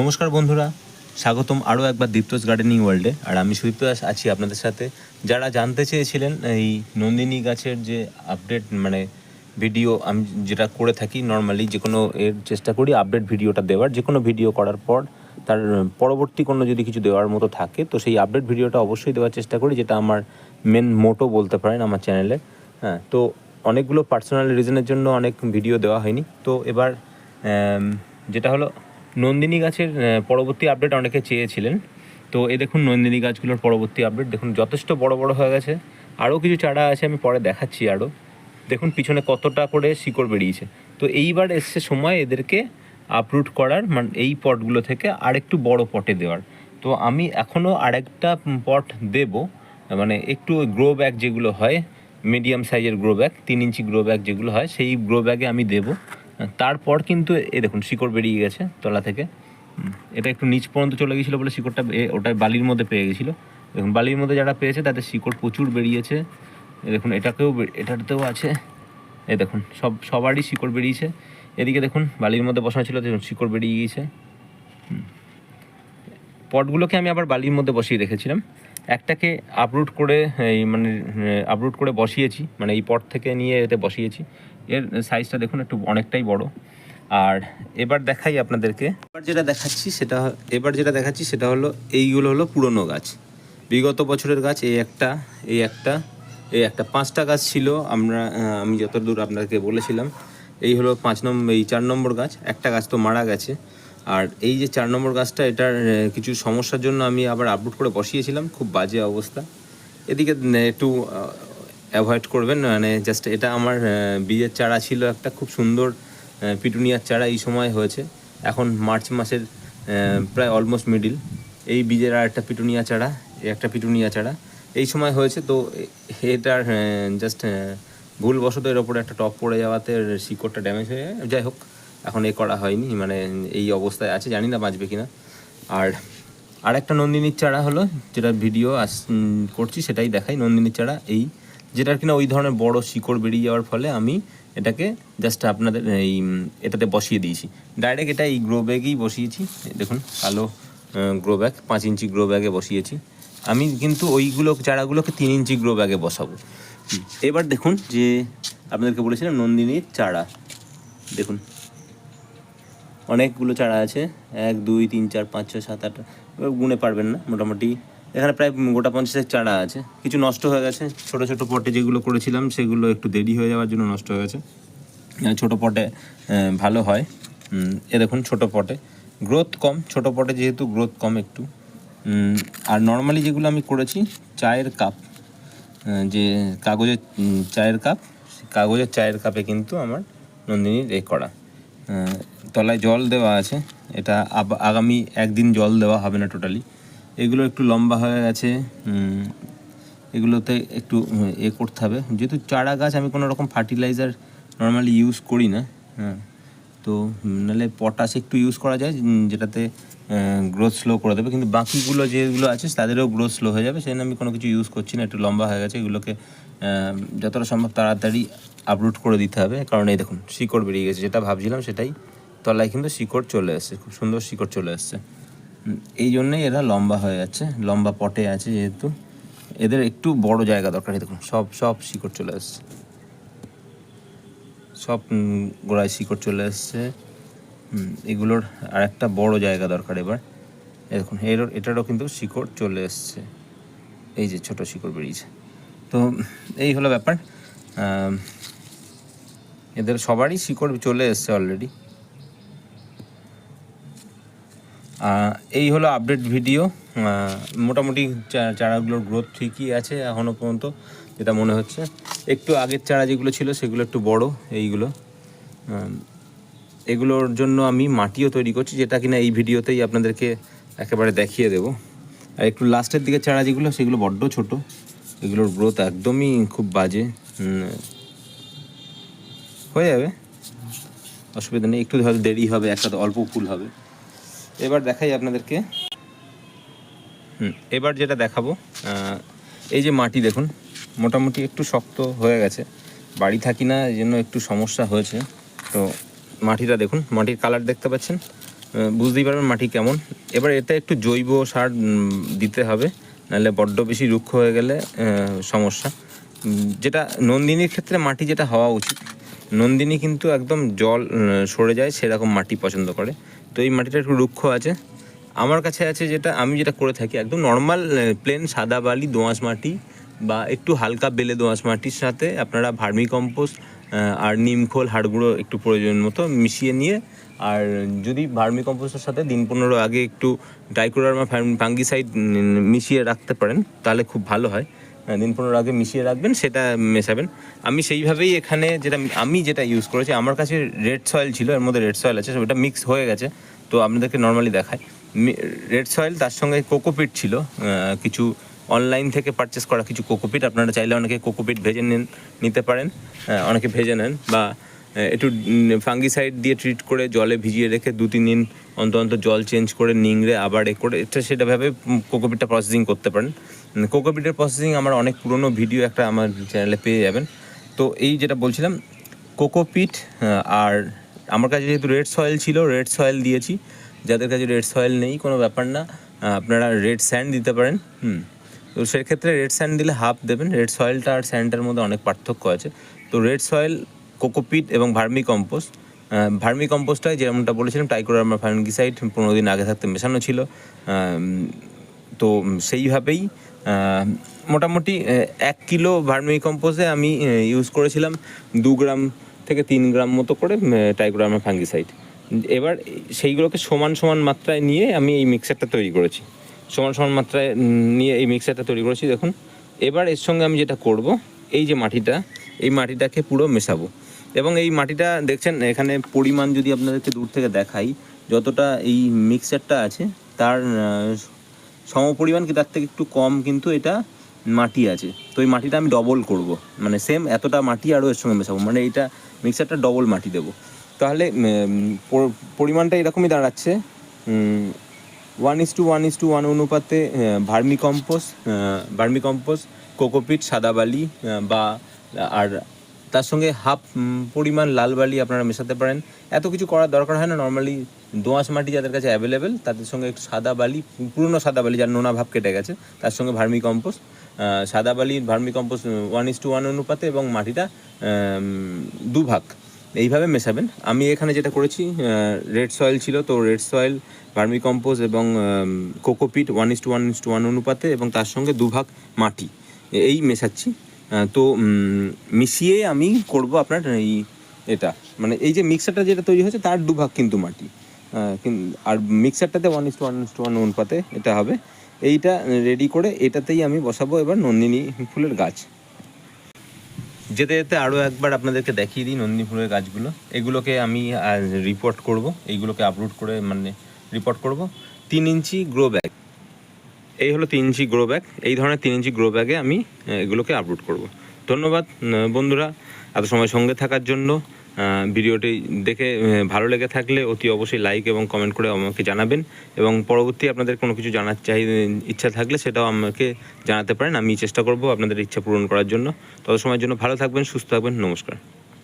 নমস্কার বন্ধুরা, স্বাগতম আরও একবার দীপ্তস গার্ডেনিং ওয়ার্ল্ডে। আর আমি সুদীপ্ত দাস আছি আপনাদের সাথে। যারা জানতে চেয়েছিলেন এই নন্দিনী গাছের যে আপডেট মানে ভিডিও, আমি যেটা করে থাকি নর্মালি, যে কোনো এর চেষ্টা করি আপডেট ভিডিওটা দেওয়ার। যে কোনো ভিডিও করার পর তার পরবর্তী কোনো যদি কিছু দেওয়ার মতো থাকে, তো সেই আপডেট ভিডিওটা অবশ্যই দেওয়ার চেষ্টা করি, যেটা আমার মেন মোটো বলতে পারেন আমার চ্যানেলে। হ্যাঁ তো অনেকগুলো পার্সোনাল রিজনের জন্য অনেক ভিডিও দেওয়া হয়নি। তো এবার যেটা হলো নন্দিনী গাছের পরবর্তী আপডেট অনেকে চেয়েছিলেন। তো এ দেখুন নন্দিনী গাছগুলোর পরবর্তী আপডেট দেখুন, যথেষ্ট বড় বড় হয়ে গেছে। আরও কিছু চারা আছে, আমি পরে দেখাচ্ছি আরও। দেখুন, পিছনে কতটা করে শিকড় বেরিয়েছে। তো এইবার এসছে সময় এদেরকে আপরুট করার মানে এই পটগুলো থেকে আরেকটু বড় পটে দেওয়ার। তো আমি এখনও আরেকটা পট দেব। মানে একটু গ্রো ব্যাগ যেগুলো হয় মিডিয়াম সাইজের গ্রো ব্যাগ তিন ইঞ্চি গ্রো ব্যাগ যেগুলো হয়, সেই গ্রো ব্যাগে আমি দেব। তারপর কিন্তু এ দেখুন, শিকড় বেরিয়ে গেছে তলা থেকে। এটা একটু নিচ পর্যন্ত চলে গেছিল বলে শিকড়টা ওটা বালির মধ্যে পেয়ে গেছিল। দেখুন, বালির মধ্যে যারা পেয়েছে তাদের শিকড় প্রচুর বেরিয়েছে। দেখুন, এটাকেও এটাতেও আছে। এ দেখুন, সব, সবারই শিকড় বেরিয়েছে। এদিকে দেখুন, বালির মধ্যে বসানো ছিল, দেখুন, শিকড় বেরিয়ে গিয়েছে। পটগুলোকে আমি আবার বালির মধ্যে বসিয়ে রেখেছিলাম। একটাকে আপরুট করে, এই মানে আপরুট করে বসিয়েছি। মানে এই পট থেকে নিয়ে এতে বসিয়েছি। এর সাইজটা দেখুন একটু অনেকটাই বড়। আর এবার দেখাই আপনাদেরকে। এবার যেটা দেখাচ্ছি সেটা এবার যেটা দেখাচ্ছি সেটা হলো, এইগুলো হলো পুরনো গাছ। বিগত বছরের গাছ, এই একটা এই একটা এই একটা। পাঁচটা গাছ ছিল আমরা আমি যতদূর আপনাকে বলেছিলাম, এই হলো পাঁচ নম্বর এই চার নম্বর গাছ। একটা গাছ তো মারা গেছে। আর এই যে চার নম্বর গাছটা, এটার কিছু সমস্যার জন্য আমি আবার আপলোড করে বসিয়েছিলাম। খুব বাজে অবস্থা। এদিকে একটু অ্যাভয়েড করবেন মানে জাস্ট এটা আমার বীজের চারা ছিল একটা খুব সুন্দর পিটুনিয়ার চারা এই সময় হয়েছে। এখন মার্চ মাসের প্রায় অলমোস্ট মিডিল এই বীজের আর একটা পিটুনিয়া চারা একটা পিটুনিয়া চারা এই সময় হয়েছে। তো এটার জাস্ট ভুলবশত এর ওপরে একটা টপ পড়ে যাওয়াতে শিকড়টা ড্যামেজ হয়ে। যাই হোক, এখন এ করা হয়নি মানে এই অবস্থায় আছে, জানি না বাঁচবে কিনা। আর আর একটা নন্দিনীর চারা হলো, যেটা ভিডিও আস করছি সেটাই দেখাই। নন্দিনীর চারা এই যেটার কিনা ওই ধরনের বড় শিকড় বেরিয়ে যাওয়ার ফলে আমি এটাকে জাস্ট আপনাদের এই এটাতে বসিয়ে দিয়েছি। ডাইরেক্ট এটা এই গ্রো ব্যাগেই বসিয়েছি। দেখুন, কালো গ্রো ব্যাগ পাঁচ ইঞ্চি গ্রো ব্যাগে বসিয়েছি। আমি কিন্তু ওইগুলো, চারাগুলোকে তিন ইঞ্চি গ্রো ব্যাগে বসাবো। এবার দেখুন যে আপনাদেরকে বলেছিলাম নন্দিনীর চারা। দেখুন। অনেকগুলো চারা আছে। এক, দুই, তিন, চার, পাঁচ, ছয়, সাত, আট গুনে পারবেন না। মোটামুটি এখানে প্রায় গোটা পঞ্চাশের চারা আছে। কিছু নষ্ট হয়ে গেছে। ছোট ছোট পটে যেগুলো করেছিলাম, সেগুলো একটু দেরি হয়ে যাওয়ার জন্য নষ্ট হয়ে গেছে। ছোট পটে ভালো হয়। এ দেখুন ছোট পটে। গ্রোথ কম, ছোট পটে যেহেতু গ্রোথ কম একটু। আর নর্মালি যেগুলো আমি করেছি, চায়ের কাপ। যে কাগজের চায়ের কাপ কাগজের চায়ের কাপে কিন্তু আমার নন্দিনীর এ করা। তলায় জল দেওয়া আছে। এটা আগামী একদিন জল দেওয়া হবে না টোটালি এগুলো একটু লম্বা হয়ে গেছে এগুলোতে একটু এ করতে হবে। যেহেতু চারা গাছ আমি কোনো রকম ফার্টিলাইজার নর্মালি ইউজ করি না হ্যাঁ। তো নাহলে পটাশ একটু ইউজ করা যায় যেটাতে গ্রোথ স্লো করে দেবে। কিন্তু বাকিগুলো যেগুলো আছে, তাদেরও গ্রোথ স্লো হয়ে যাবে। সেই আমি কোনো কিছু ইউজ করছি না, একটু লম্বা হয়ে গেছে। এগুলোকে যতটা সম্ভব তাড়াতাড়ি আপলোড করে দিতে হবে। কারণ এই দেখুন, শিকড় বেরিয়ে গেছে। যেটা ভাবছিলাম সেটাই তলায় কিন্তু শিকড় চলে এসছে। খুব সুন্দর শিকড় চলে এসছে। এই জন্যই এরা লম্বা হয়ে যাচ্ছে লম্বা পটে আছে যেহেতু। এদের একটু বড় জায়গা দরকার দেখুন সব সব শিকড় চলে এসছে সব গোড়ায় শিকড় চলে হুম, এগুলোর আর একটা বড় জায়গা দরকার এবার। দেখুন এর এটারও কিন্তু শিকড় চলে এসছে এই যে ছোট শিকড় বেরিয়েছে। তো এই হলো ব্যাপার। এদের সবারই শিকড় চলে এসছে অলরেডি এই হলো আপডেট ভিডিও মোটামুটি চারাগুলোর গ্রোথ ঠিকই আছে এখনও পর্যন্ত, যেটা মনে হচ্ছে। একটু আগের চারা যেগুলো ছিল, সেগুলো একটু বড়, এইগুলো। এগুলোর জন্য আমি মাটিও তৈরি করছি, যেটা কিনা এই ভিডিওতেই আপনাদেরকে একেবারে দেখিয়ে দেবো। আর একটু লাস্টের দিকে চারা যেগুলো, সেগুলো বড্ড ছোট। এগুলোর গ্রোথ একদমই খুব বাজে। হয়ে যাবে। অসুবিধা নেই, একটু হয়তো দেরি হবে, একটা অল্প ফুল হবে। এবার দেখাই আপনাদেরকে। হুম, এবার যেটা দেখাবো এই যে মাটি দেখুন, মোটামুটি একটু শক্ত হয়ে গেছে। বাড়ি থাকি না, এই জন্য একটু সমস্যা হয়েছে। তো মাটিটা দেখুন, মাটির কালার দেখতে পাচ্ছেন? বুঝতেই পারবেন মাটি কেমন। এবার এতে একটু জৈব সার দিতে হবে, নাহলে বড্ড বেশি রুক্ষ হয়ে গেলে সমস্যা। যেটা নন্দিনীর ক্ষেত্রে মাটি যেটা হওয়া উচিত নন্দিনী কিন্তু একদম জল সরে যায়, সেরকম মাটি পছন্দ করে। তো এই মাটিটা একটু রুক্ষ আছে। আমার কাছে আছে যেটা, আমি যেটা করে থাকি, একদম নর্মাল প্লেন সাদা বালি, দোঁয়াশ মাটি বা একটু হালকা বেলে দোঁয়াশ মাটির সাথে আপনারা ভার্মি কম্পোস্ট আর নিমখোল হাড়গুঁড়ো একটু প্রয়োজন মতো মিশিয়ে নিয়ে, আর যদি ভার্মি কম্পোস্টের সাথে দিন পনেরো আগে একটু ডাইক্লোরামা ফাঙ্গিসাইড মিশিয়ে রাখতে পারেন, তাহলে খুব ভালো হয়। দিন পনেরো আগে মিশিয়ে রাখবেন, সেটা মেশাবেন। আমি সেইভাবেই এখানে যেটা, আমি যেটা ইউজ করেছি, আমার কাছে রেড সয়েল ছিল, এর মধ্যে রেড সয়েল আছে ওটা মিক্স হয়ে গেছে, তো আপনাদেরকে নর্মালি দেখায় রেড সয়েল তার সঙ্গে কোকোপিট ছিল কিছু অনলাইন থেকে পারচেস করা কিছু কোকোপিট আপনারা চাইলে অনেকে কোকোপিট ভেজে নেন, নিতে পারেন অনেকে ভেজে নেন, বা একটু ফাঙ্গিসাইড দিয়ে ট্রিট করে জলে ভিজিয়ে রেখে দু, তিন দিন অন্তর জল চেঞ্জ করে, নিংড়ে, আবার এ করে, এটা সেটাভাবে কোকোপিটটা প্রসেসিং করতে পারেন। কোকোপিটের প্রসেসিং আমার অনেক পুরনো ভিডিও একটা আমার চ্যানেলে পেয়ে যাবেন। তো এই যেটা বলছিলাম, কোকোপিট আর আমার কাছে যেহেতু রেড সয়েল ছিল রেড সয়েল দিয়েছি। যাদের কাছে রেড সয়েল নেই, কোনো ব্যাপার না। আপনারা রেড স্যান্ড দিতে পারেন, হুম। তো সেক্ষেত্রে রেড স্যান্ড দিলে হাফ দেবেন। রেড সয়েলটা আর স্যান্ডটার মধ্যে অনেক পার্থক্য আছে। তো রেড সয়েল কোকোপিট এবং ভার্মি কম্পোস্ট ভার্মি কম্পোস্টটায় যেমনটা বলেছিলাম টাইকোরামা ফাঙ্গিসাইড পনেরো দিন আগে থাকতে মেশানো ছিল। তো সেইভাবেই মোটামুটি এক কিলো ভার্মি কম্পোজে আমি ইউজ করেছিলাম দু গ্রাম থেকে তিন গ্রাম মতো করে টাইগ্রামা ফাঙ্গিসাইড। এবার সেইগুলোকে সমান সমান মাত্রায় নিয়ে আমি এই মিক্সারটা তৈরি করেছি। সমান সমান মাত্রায় নিয়ে এই মিক্সারটা তৈরি করেছি, দেখুন। এবার এর সঙ্গে আমি যেটা করব, এই যে মাটিটা, এই মাটিটাকে পুরো মেশাবো। এবং এই মাটিটা, দেখছেন, এখানে পরিমাণ যদি আপনাদেরকে দূর থেকে দেখাই, যতটা এই মিক্সারটা আছে, তার আহ, সম কি তার থেকে একটু কম কিন্তু এটা মাটি আছে। তো এই মাটিটা আমি ডবল করব। মানে সেম এতটা মাটি আরও এর সঙ্গে মেশাবো। মানে এটা মিক্সারটা ডবল মাটি দেবো। তাহলে পরিমাণটা এরকমই দাঁড়াচ্ছে। One is to one is to one অনুপাতে ভার্মি কম্পোস্ট ভার্মি কোকোপিট সাদা বালি বা আর তার সঙ্গে হাফ পরিমাণ লাল বালি আপনারা মেশাতে পারেন। এত কিছু করার দরকার হয় না। নর্মালি দোঁয়াশ মাটি যাদের কাছে অ্যাভেলেবেল তাদের সঙ্গে সাদা বালি, পুরনো সাদা বালি যার নোনা ভাব কেটে গেছে, তার সঙ্গে ভার্মি কম্পোস্ট সাদা বালি, vermicompost one is to one অনুপাতে এবং মাটিটা দুভাগ। এইভাবে মেশাবেন। আমি এখানে যেটা করেছি রেড সয়েল ছিল, তো রেড সয়েল ভার্মি কম্পোজ এবং cocopeat one is to one is to one অনুপাতে এবং তার সঙ্গে দুভাগ মাটি। এই মেশাচ্ছি। তো মিশিয়ে আমি করব আপনার এই এটা। মানে এই যে মিক্সারটা যেটা তৈরি হয়েছে, তার দুভাগ কিন্তু মাটি। আর মিক্সারটাতে one is to one is to one অনুপাতে এটা হবে। এইটা রেডি করে এটাতেই আমি বসাবো এবার নন্দিনী ফুলের গাছ। যেতে যেতে আরও একবার আপনাদেরকে দেখিয়ে দিই নন্দিনী ফুলের গাছগুলো। এগুলোকে আমি রিপোর্ট করব। এইগুলোকে আপলোড করে মানে রিপোর্ট করব। তিন ইঞ্চি গ্রো ব্যাগ এই হলো তিন ইঞ্চি গ্রো ব্যাগ এই ধরনের তিন ইঞ্চি গ্রো ব্যাগে আমি এগুলোকে আপলোড করব। ধন্যবাদ, বন্ধুরা, এত সময় সঙ্গে থাকার জন্য। ভিডিওটি দেখে ভালো লেগে থাকলে অতি অবশ্যই লাইক এবং কমেন্ট করে আমাকে জানাবেন। এবং পরবর্তী আপনাদের কোনো কিছু জানার চাই, ইচ্ছা থাকলে সেটাও আমাকে জানাতে পারেন। আমি চেষ্টা করব আপনাদের ইচ্ছা পূরণ করার জন্য। তত সময়ের জন্য ভালো থাকবেন, সুস্থ থাকবেন। নমস্কার।